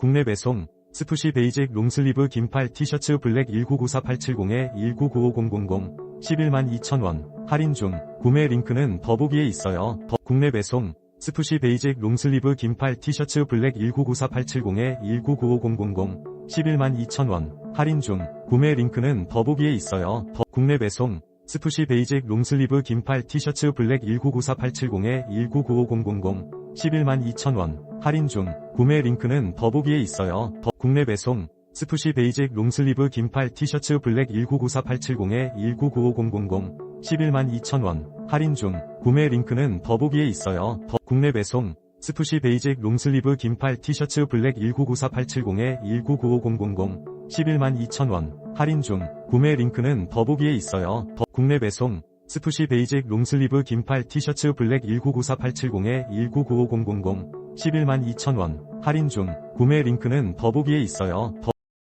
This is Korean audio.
국내 배송 스푸시 베이직 롱슬리브 긴팔 티셔츠 블랙 1994870에 1995000 11만 2천원. 할인 중. 구매 링크는 더보기에 있어요. 더- 국내 배송 스푸시 베이직 롱슬리브 긴팔 티셔츠 블랙 1994870에 1995000 11만 2천원. 할인 중. 구매 링크는 더보기에 있어요. 더- 국내 배송 스푸시 베이직 롱슬리브 긴팔 티셔츠 블랙 1994870에 1995000 11만 2천원 할인 중 구매 링크는 더보기에 있어요. 더- 국내 배송 스푸시 베이직 롱슬리브 긴팔 티셔츠 블랙 1994870에 1995000 11만 2천원 할인 중 구매 링크는 더보기에 있어요. 더- 국내 배송 스푸시 베이직 롱슬리브 긴팔 티셔츠 블랙 1994870에 1995000 11만 2천원 할인 중 구매 링크는 더보기에 있어요. 더- 국내 배송 스푸시 베이직 롱슬리브 긴팔 티셔츠 블랙 1994870에 1995000 11만 2천원 할인 중 구매 링크는 더보기에 있어요. 더-